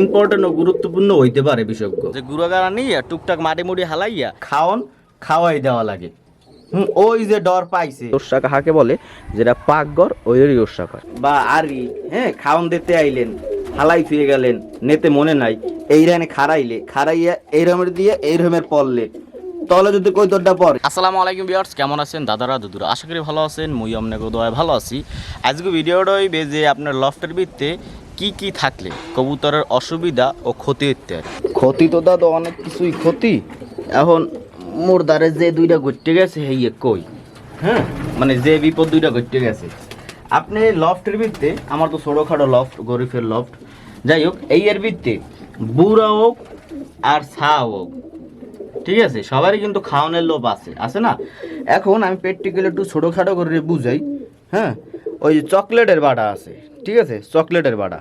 Important ও গুরুত্বপূর্ণ হইতে পারে বিশেষজ্ঞ যে গুড়াগাড়া নিয়ে টুকটাক মাটি মুড়ি হালাইয়া খাওন খাওয়াই দেওয়া লাগে। হুম, ওই যে ডর পাইছে। ওরসা কাহাকে বলে যেটা পাকঘর ওইরই ওরসা কয় বা আরি হ্যাঁ খাওন দিতে আইলেন হালাই ফিরে গেলেন নেতে মনে নাই। এই রানে খারাইলে খারাইয়া এই রমের দিয়ে এই রমের পড়লে তলে যদি কই তোরটা পরে। আসসালামু আলাইকুম বিয়ার্স কেমন আছেন? দাদারা দুদুরা আশা করি ভালো আছেন মুই আপনাকে দোয়ায় ভালো আছি। আজকে ভিডিওটা হইবে যে আপনার লফটের ভিত্তে কি কি থাকলে কবুতরের অসুবিধা ও ক্ষতি ইত্যাদি ক্ষতি তো দাদা, অনেক কিছুই ক্ষতি। এখন মোর দ্বারে যে দুইটা ঘটতে গেছে হেইয়ে কই? হ্যাঁ? মানে যে বিপদ দুইটা ঘটতে গেছে। আপনি লফটের ভিত্তে আমার তো ছোটোখাটো লফট গরিফের লফট যাই হোক, এই এর ভিত্তে বুড়া হোক আর ছা হোক, ঠিক আছে? সবারই কিন্তু খাওয়ানোর লোভ আছে আছে না? এখন আমি প্র্যাকটিক্যালি একটু ছোটোখাটো করে বুঝাই হ্যাঁ? ওই চকলেটের বাটা আছে, ঠিক আছে? চকলেটের বাড়া।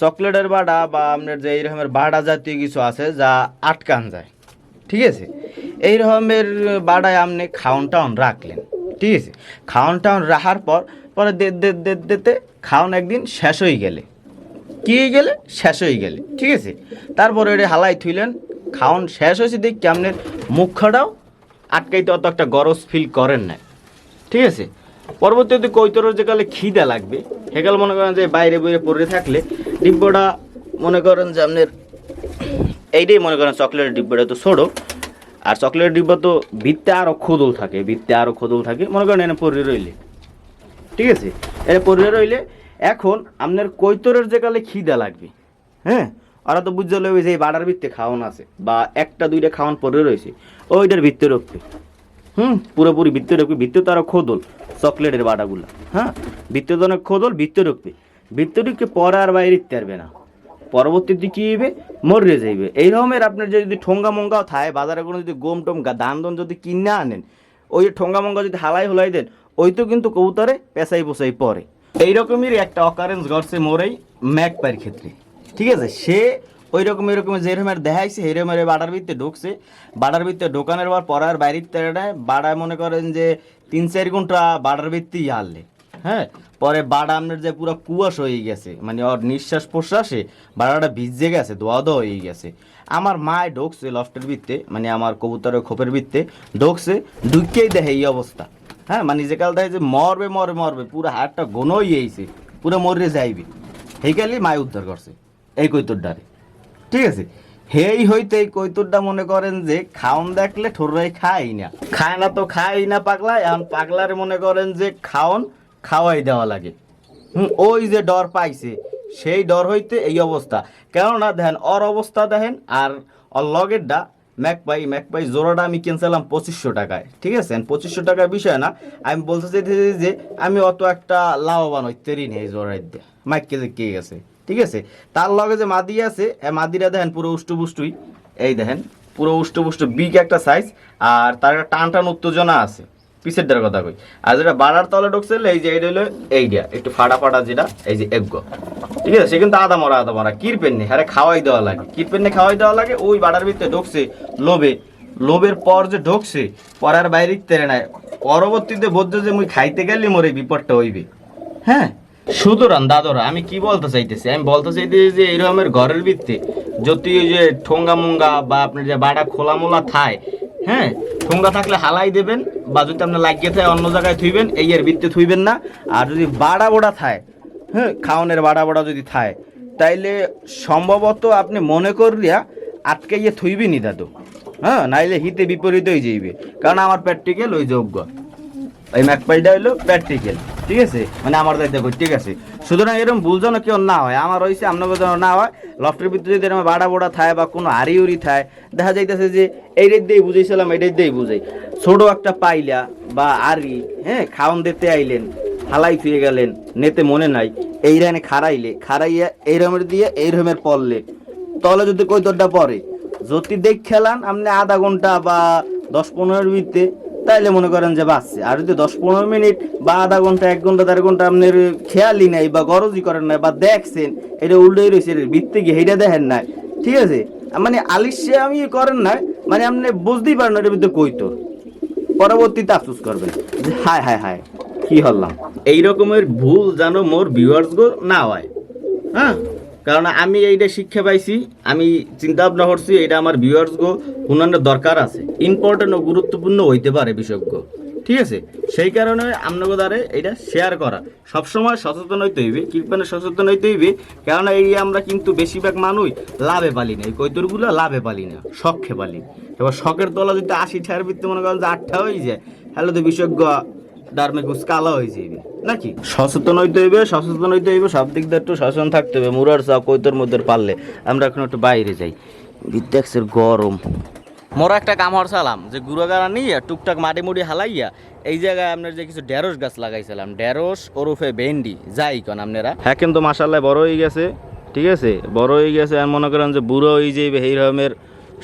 চকলেটের বাড়া বা আপনার যে এই রকমের বাড়া জাতীয় কিছু আছে যা আটকান যায়। ঠিক আছে? এই রকমের বাড়ায় আপনি খাওন টাউন রাখলেন। ঠিক আছে? খাওন টাউন রাখার পর, পরে দে দে দে দিতে খাওন একদিন শেষ হয়ে গেলে। কি হয়ে গেলে? শেষ হয়ে গেলে। ঠিক আছে? তারপরে ওটা হালাই থুইলেন। খাওন শেষ হয়েছে দেখি আপনার মুখটাও আটকাইতে অত একটা গরজ ফিল করেন না ঠিক আছে? পরবর্তীতে কৈতরের যে কালে খিদা লাগবে সেকাল মনে করেন যে বাইরে বাইরে পড়ে থাকলে ডিব্বটা মনে করেন যে আপনার এইটাই মনে করেন চকলেটের ডিব্বাটা, তো ছোটো। আর চকলেটের ডিব্বা তো ভিত্তে আরও খোদল থাকে, ভিত্তে আরও খোদল থাকে, মনে করেন এনে পরে রইলে। ঠিক আছে? এটা পড়ে রইলে, এখন আপনার কৈতরের যে কালে খিদা লাগবে হ্যাঁ? ওরা তো বুঝতে লইবে যে এই বাড়ার ভিত্তে খাওয়ান আছে, বা একটা দুইটা খাওয়ান পরে রয়েছে ওইটার ভিত্তে রাখবে হুম? পুরোপুরি ভিত্তে রাখবে ভিত্তে তো আরও খোদল, চকলেটের বাড়াগুলো হ্যাঁ? ভিত্তে তো অনেক খোদল, ভিত্তে রাখবে ভিত্তে ঢুকে পরে আর বাইরে দিতে পারবে না। পরবর্তীতে কি হইবে মরে যাইবে। এই রকমের আপনার যদি ঠোঙ্গা মঙ্গাও থাকে, বাজারে কোনো যদি গম টম ধান দন যদি কিনে আনেন, ওই ঠোঙ্গা মঙ্গা যদি হালাই হলাই দেন, ওই তো কিন্তু কবুতরে পেঁচাই পোসাই পরে। এই রকমেরই একটা অকারেন্স ঘটছে মোরেই ম্যাকপার ক্ষেত্রে। ঠিক আছে? সে ওই রকম এরকম যে রকমের দেখাইছে এই রকমের বাড়ার ভিতরে ঢুকছে। বাড়ার ভিতরে ঢোকানোর পর পড়ার বাইরের তেড়ায় বাড়ায় মনে করেন যে তিন চার ঘণ্টা বাড়ার ভিত্তেই হারলে। হ্যাঁ? পরে বাড়া আপনার যে পুরো কুয়াশ হয়ে গেছে মানে ওর নিঃশ্বাস প্রশ্বাসে বাড়াটা ভিজে গেছে দোয়া দোয়া হয়ে গেছে। আমার মায় ঢোকছে লফটের ভিত্তে মানে আমার কবুতরের খোপের ভিত্তে, ঢোকছে, ঢুকেই দেখে এই অবস্থা। হ্যাঁ মানে যে কাল দেখে যে মরবে মরবে মরবে, পুরো হাতটা গোনো হয়েছে পুরো মরে যাইবে। সেইকালি মায় উদ্ধার করছে, এই কৈতর ডারে ঠিক আছে? হেই হইতে এই কৈতুরটা মনে করেন যে খাওন দেখলে ঠোররাই খাই না। খায় না তো খাই না পাগলা এখন পাগলারে মনে করেন যে খাওন খাওয়াই দেওয়া লাগে। হুম, ওই যে ডর পাইছে, সেই ডর হইতে এই অবস্থা। কেননা দেখেন অর অবস্থা দেখেন, আর ওর লগেরটা ম্যাকপাই ম্যাকপাই জোড়াটা আমি কিনছিলাম পঁচিশশো টাকায়, ঠিক আছে? পঁচিশশো টাকার বিষয় না, আমি বলতে চাইতেছি যে, আমি অত একটা লাভবান হইতেরই নেই জোড়াই দিয়ে মাইককে যে কে গেছে, ঠিক আছে? তার লগে যে মাদি আছে মাদিরা দেখেন পুরো উষ্টুপুষ্টুই এই দেখেন, পুরো উষ্টু পুষ্টু বিগ একটা সাইজ আর তার একটা টান টান উত্তেজনা আছে। পিসের ডার কথা কই। আর যেটা বাড়ার তলে ঢুকছিল, এই যে এইটা হলো এইটা, একটু ফাটা ফাটা যেটা, এই যে এগ্গ। ঠিক আছে? সে কিন্তু আদা মরা আদা মরা, কিরপেন নেই। হ্যাঁ খাওয়াই দেওয়া লাগে। কিরপেন নেই, খাওয়াই দেওয়া লাগে, ওই বাড়ার ভিতরে ঢুকছে লোভে। লোভের পর যে ঢুকছে, পরার বাইরে তেরে নাই। পরবর্তীতে বোঝো যে মুই খাইতে গেলে মোর এই বিপদটা হইবে। হ্যাঁ? সুতরাং, দাদরা, আমি কি বলতে চাইতেছি? আমি বলতে চাইতেছি যে এরকমের ঘরের ভিত্তে যদি যে ঠোঙ্গা মুঙ্গা বা আপনার যে বাড়া খোলা মোলা থায় হ্যাঁ ঠোঙ্গা থাকলে হালাই দেবেন বা যদি আপনার লাগিয়ে থাকে অন্য জায়গায় থুইবেন, এই এর ভিত্তে থুইবেন না। আর যদি বাড়া বোড়া থায় হ্যাঁ খাওয়ানের বাড়া বোড়া যদি থায়, তাইলে সম্ভবত আপনি মনে করিয়া আটকে গিয়ে থুইবেনি দাদু। হ্যাঁ নাইলে হিতে বিপরীতই যাইবে। কারণ আমার পেটটিকে ওই যোগ্য এই ম্যাকপাইটা হইল প্র্যাকটিক্যাল ঠিক আছে? মানে আমার দায়িত্ব ঠিক আছে? সুতরাং এরকম ভুল যেন কেউ না হয়, আমার হয়েছে আপনাকে যেন না হয় লফটের ভিতরে যদি এরকম বাড়া বোড়া থায় বা কোনো হাড়ি উড়ি থায়, দেখা যাইতেছে যে এই রেট দিয়েই বুঝাইছিলাম, এই রেট দিয়েই বুঝাই। ছোটো একটা পাইলা বা আরি হ্যাঁ খাওন দিতে আইলেন, হালাই ফিরে গেলেন, নেতে মনে নাই, এই রানে খারাইলে খারাইয়া এই রমের দিয়ে এই রমের পড়লে তলে যদি কই তোরটা পরে, যদি দেখ খেলান, আপনি আধা ঘণ্টা বা দশ পনেরো মিনিটে তাইলে মনে করেন যে বাঁচছে। আর যদি দশ পনেরো মিনিট বা আধা ঘণ্টা, এক ঘণ্টা, দেড় ঘণ্টা আপনার খেয়ালই নাই বা গরজই করেন নাই বা দেখছেন, এটা উল্টোই রয়েছে ভিত্তি গিয়ে সেইটা দেখেন নাই। ঠিক আছে? মানে আলিশে আমি করেন না মানে আপনি বুঝতেই পারেন না এটার ভিতরে কই তোর। পরবর্তীতে আফসোস করবেন। যে হায় হায় হায়, কি হলাম। এই রকমের ভুল যেন মোর ভিউয়ার্স গো না হয়। হ্যাঁ? কারণ আমি এইটা শিক্ষা পাইছি, আমি চিন্তা ভাবনা করছি এটা আমার ভিউয়ার্স গো উন্নয়নের দরকার আছে। ইম্পর্টেন্ট ও গুরুত্বপূর্ণ হইতে পারে বিশেষজ্ঞ ঠিক আছে? সেই কারণে আপনাকে দ্বারে এটা শেয়ার করা। সবসময় সচেতন হইতে হইবে, কৃপণে সচেতন হইতে হইবে কারণ এই আমরা কিন্তু বেশিরভাগ মানুষ লাভে পালি না। এই কৈতরগুলো লাভে পালি না, শখে পালি। এবার শখের তলা যদি আশি ঠার ভিত্তি মনে করেন যে আটটা হয়ে যায়, তাহলে তো বিশেষজ্ঞ ডারমে কুচ কালো হয়ে যাবে নাকি? সচেতন হইতে হইবে সচেতন হইতে হইবে সব দিক দিয়ে একটু সচেতন থাকতে হবে। মুরার চা কৈতর মধ্যে পারলে আমরা এখন একটু বাইরে যাই। বিদ্যাক্সের গরম। মোরা একটা কামড় চালাম যে গুঁড়োগাড়া নিয়ে টুকটাক মাটি মুড়ি হালাইয়া এই জায়গায় আপনার যে কিছু ঢেঁড়স গাছ লাগাইছিলাম ঢেঁড়স ওরফে ভেন্ডি যাই কন আপনারা। হ্যাঁ কিন্তু মাসাল্লাহ বড় হয়ে গেছে ঠিক আছে? বড় হয়ে গেছে আর মনে করেন যে বুড়ো হয়ে যাইবে এই রকমের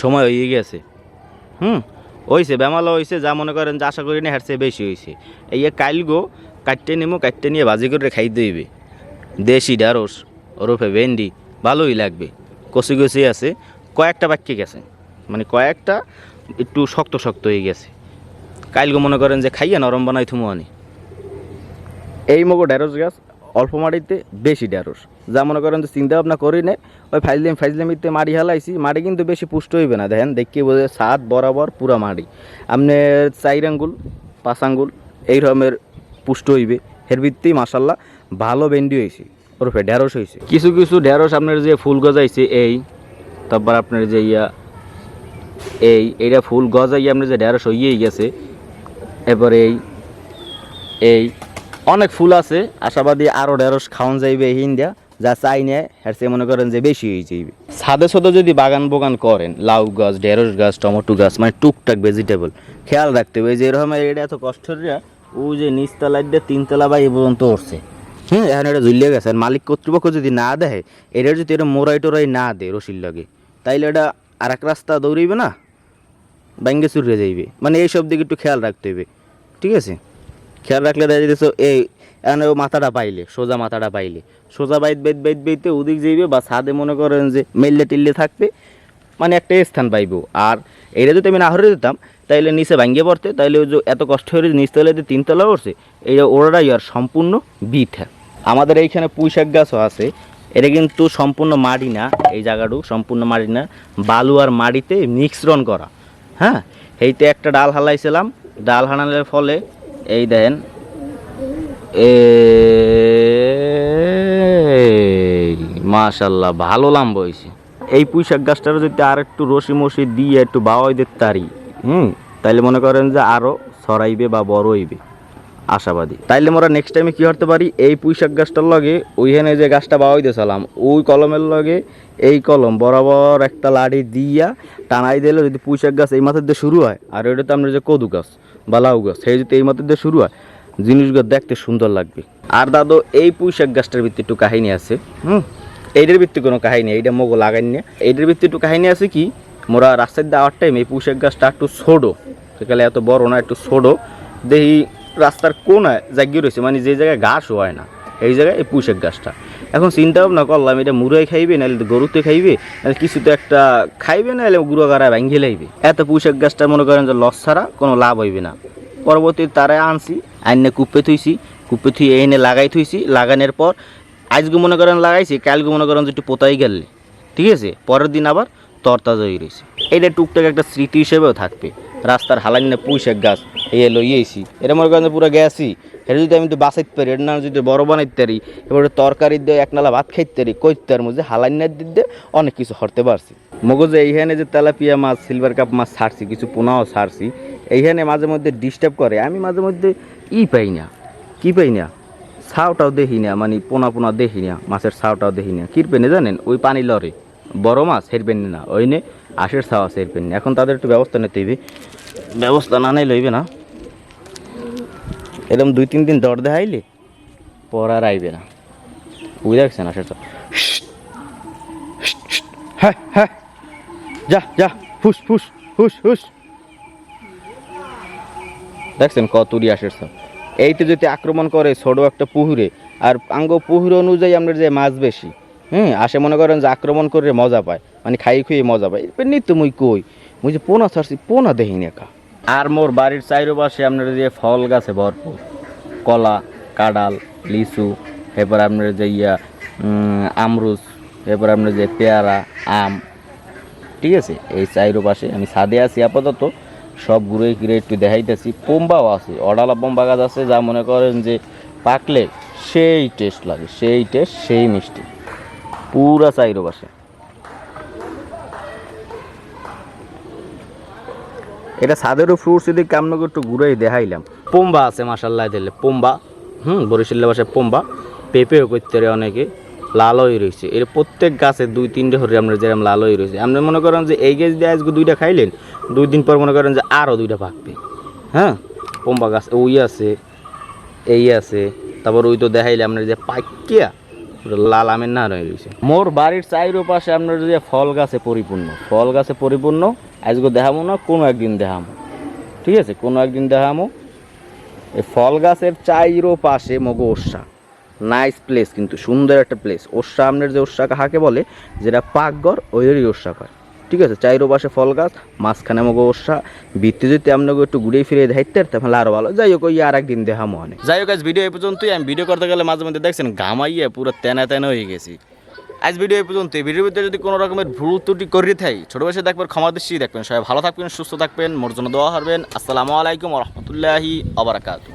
সময় হয়ে গেছে। হুম? হইছে, বেমালা হয়েছে যা মনে করেন যে আশা করি না হারছে বেশি হয়েছে এই কাইল গো কাটতে নেমো কাটতে নিয়ে ভাজি করে খাই দইবে দেশি, ঢেঁড়স, ওরফে ভেন্ডি, ভালোই লাগবে। কষি কষি আছে, কয়েকটা বাক্যে গেছে। মানে কয়েকটা একটু শক্ত শক্ত হয়ে গেছে। কাইলগো মনে করেন যে খাইয়া নরম বানাই থুমো আনি। এই মগো ঢেঁড়স গাছ অল্প মাটিতে বেশি ঢেঁড়স। যা মনে করেন যে চিন্তা ভাবনা করি নে ওই ফাইজলিম, ফাইজলিমিতে মাটি হালাইছি মাটি কিন্তু বেশি পুষ্ট হইবে না। দেখেন দেখি বোঝে সাত বরাবর পুরা মাটি আপনি চাইর আঙ্গুল, পাঁচ আঙ্গুল, এই রকমের পুষ্ট হইবে। এর ভিত্তি মাসাল্লাহ ভালো বেন্ডি হয়েছে ওরফে ঢেঁড়স হয়েছে কিছু কিছু ঢেঁড়স আপনার যে ফুল গজাইছে এই, তারপর আপনার যে ইয়া, এই, এইটা ফুল গজাই আপনার যে ঢেঁড়স হইয়েই গেছে। এরপরে এই এই অনেক ফুল আছে, আশাবাদী আরও ঢেঁড়স খাওয়ান যাইবে ইন্ডিয়া। যা চাই নেয় হেরসে মনে করেন যে বেশি হয়ে যাইবে। সাদে সাদে যদি বাগান বোগান করেন, লাউ গাছ, ঢেঁড়স গাছ, টমেটো গাছ মানে টুকটাক ভেজিটেবল খেয়াল রাখতে হবে যে এরকম এটা এত কষ্টের ও যে নিচতলা দিয়ে তিনতলা বা এই পর্যন্ত উঠছে। হ্যাঁ এখন এটা ঝুলিয়ে গেছে। আর মালিক কর্তৃপক্ষ যদি না দেয়, এটা যদি এটা মোরাই টোরাই না দেয় রসির লাগে, তাইলে এটা আর এক রাস্তা দৌড়াইবে না? ব্যাঙ্গে চুরে যাইবে। মানে এইসব দিকে একটু খেয়াল রাখতে হবে। ঠিক আছে? খেয়াল রাখলে দেখা যেতেছ এই, এখানে ও মাথাটা পাইলে সোজা মাথাটা পাইলে সোজা বাইত বাইত বাইত বাইতে ওদিক যাইবে বা ছাদে মনে করেন যে মেললে টিল্লে থাকবে মানে একটা স্থান পাইব। আর এইটা যদি আমি না হরে দিতাম, তাইলে নিচে ভাঙ্গে পড়তে, তাইলে ওই যে এত কষ্ট হয়ে নিচতলাতে তিনতলা উঠছে এইটা ওরাই আর সম্পূর্ণ বিথা। আমাদের এইখানে পুঁই শাক গাছও আছে, এটা কিন্তু সম্পূর্ণ মাটি না, এই জায়গাটু সম্পূর্ণ মাটি না। বালু আর মাটিতে মিশ্রণ করা হ্যাঁ? এইতে একটা ডাল হালাইছিলাম, ডাল হানানোর ফলে এই এই মাশাল্লাহ, ভালো লাম্ব হয়েছে এই পুঁই শাক গাছটার যদি আর একটু রসি মসি দিয়ে একটু বাওয়াই দিতে পারি, হুম, তাইলে মনে করেন যে আরও ছড়াইবে বা বড় হইবে। আশাবাদী। তাইলে মোরা নেক্সট টাইমে কী করতে পারি? এই পুঁই শাক গাছটার লগে ওইখানে যে গাছটা বাওয়াই দিয়েছিলাম, ওই কলমের লগে এই কলম বরাবর একটা লাড়ি দিয়া টানাই দিলে যদি পুঁই শাক গাছ এই মাথার দিয়ে শুরু হয়, আর ওইটা তো আমরা যে কদু গাছ বা লাউ গাছ। সেই যদি এই মাথার দিয়ে শুরু হয় জিনিসগুলো দেখতে সুন্দর লাগবে। আর দাদু এই পুঁই শাক গাছটার ভিত্তি একটু কাহিনী আছে। হুম। এইটার ভিত্তি কোনো কাহিনী এইটা মগো লাগাই নিয়ে এইটার ভিত্তি একটু কাহিনী আছে কি মোরা রাস্তায় দেওয়ার টাইম এই পুঁই শাক গাছটা একটু ছোটো। সেকালে এত বড় না একটু ছোটো। দেখি রাস্তার কোনায় জাগিয়ে রয়েছে মানে যে জায়গায় ঘাস হয় না এই জায়গায় এই পুঁই শাক গাছটা। এখন চিন্তা ভাবনা করলাম, এটা মুরাই খাইবে, নাহলে গরুতে খাইবে, নাহলে কিছু তো একটা খাইবে, নাহলে গুঁড়ো গাড়ায় ভাঙ্গি লাইবে। এত পুঁই শাক গাছটা মনে করেন যে লস ছাড়া কোনো লাভ হইবে না। পরবর্তী তারাই আনছি, আইনে কুপে থুইছি, কুপে থুই এনে লাগাই থুইছি, লাগানোর পর আজকে মনে করেন লাগাইছি কালকে মনে করেন যে একটু পোতাই গেলে। ঠিক আছে? পরের দিন আবার তরতাজা হয়ে রয়েছে। এটা টুকটাক একটা স্মৃতি হিসেবেও থাকবে। রাস্তার হালাইনে পুঁই শাক গাছ, এই লইয়েছি এটা মনে করেন পুরো গেছি। এটা যদি আমি তো বাঁচাইতে পারি, এটা না যদি বড় বানাইতে পারি, এবারে তরকারি দিয়ে এক নালা ভাত খাইতে পারি, কইতে পারব যে হালাইনের দিক দিয়ে অনেক কিছু হরতে পারছি। মগজে, এইখানে যে তেলাপিয়া মাছ সিলভার কাপ মাছ ছাড়ছি, কিছু পোনাও ছাড়ছি, এইখানে মাঝে মধ্যে ডিস্টার্ব করে। আমি মাঝে মধ্যে ই পাই না। কি পাই না? ছাউটাও দেখি না মানে পোনা পোনা দেখি না, মাছের ছাউটাও দেখি না। কিরপেনে জানেন? ওই পানি লরে। বড় মাছ হেরবেন না। ওই নে আশের ছাও আছে হেরবেন না। এখন তাদের একটু ব্যবস্থা নিতে হইবে। ব্যবস্থা না নিলে হইবে না। এরকম দুই তিন দিন দর দেখাইলে পর আর আইবে না। বুঝে রাখছেন আশের ছাও হ্যাঁ হ্যাঁ। যা যা ফুস ফুস ফুস ফুস। দেখছেন কতুরি আসের সব এইটা যদি আক্রমণ করে ছোট একটা পুহুরে আর আঙ্গ পুহুর অনুযায়ী আমরা যে মাছ বেশি হুম আসে মনে করেন যে আক্রমণ করে মজা পায় মানে খাই খুঁয়ে মজা পায়। নিত্য মুই কই মুই যে পোনা ছাড়ছি পোনা দেখিনি একা। আর মোর বাড়ির চাইরো পাশে আপনার যে ফল গাছে ভরপুর কলা কাডাল লিচু এরপর আপনার যে ইয়া উম, আমরুচ এরপর আপনার যে পেয়ারা আম ঠিক আছে? এই চাইরো পাশে আমি ছাদে আছি আপাতত সব ঘুরে ঘিরে একটু দেখাইতেছি। পোম্বাও আছে অডালা পোম্বা গাছ আছে যা মনে করেন যে পাকলে সেই টেস্ট লাগে সেই টেস্ট সেই মিষ্টি। পুরা চাইরো পাশে। এটা ছাদেরও ফ্রুটস এদিকে আপনাকে একটু ঘুরেই দেখাইলাম। পোম্বা আছে মাসাল্লাহ দিলে, পোম্বা। হুম বরিশাল্লা বাসায় পোম্বা। পেঁপেও করতে অনেকে, লালই রয়েছে। এর প্রত্যেক গাছে দুই, তিনটে হরে আপনার যেরকম লালই রয়েছে। আপনি মনে করেন যে এই গাছ দিয়ে আজকে দুইটা খাইলেন, দুই দিন পর মনে করেন যে আরও দুইটা পাকবে হ্যাঁ পোম্বা গাছ, ওই আছে, এই আছে। তারপর ওই তো দেখাইলে আপনার যে পাইকিয়া লাল আমের না রয়ে গেছে। মোর বাড়ির চাইরো পাশে আপনার যে ফল গাছে পরিপূর্ণ, ফল গাছে পরিপূর্ণ, আজকে দেখামো না, কোনো একদিন দেখামো। ঠিক আছে, কোনো একদিন দেখামো। এই ফল গাছের চাইরো পাশে মগো ওর্ষা। নাইস প্লেস কিন্তু, সুন্দর একটা প্লেস ওর্ষা আপনার যে ওর্ষা কাহাকে বলে? যেটা পাকঘর, ওইরই ওর্ষা কয় ঠিক আছে, চাইরো পাশে ফল গাছ, মাঝখানে মগো ওর্ষা বৃত্তি যদি আপনাকে একটু ঘুরে ফিরে দেখতে তাহলে আরও ভালো। যাই হোক আর একদিন দেখামো মনে যাই হোক, আজ ভিডিও এই পর্যন্তই। আমি ভিডিও করতে গেলে মাঝে মধ্যে দেখছেন, ঘামাইয়ে পুরো তেনা তেনা হয়ে গেছি। আজ ভিডিও এই পর্যন্ত ভিডিওর ভিতরে যদি কোনো রকমের ভুল ত্রুটি করে থাকি ছোটো বয়সে দেখবেন ক্ষমা দৃষ্টি দেখবেন। সবাই ভালো থাকবেন, সুস্থ থাকবেন, মোর জন্য দোয়া হারবেন। আসসালামু আলাইকুম রহমতুল্লাহি আবরাকাতু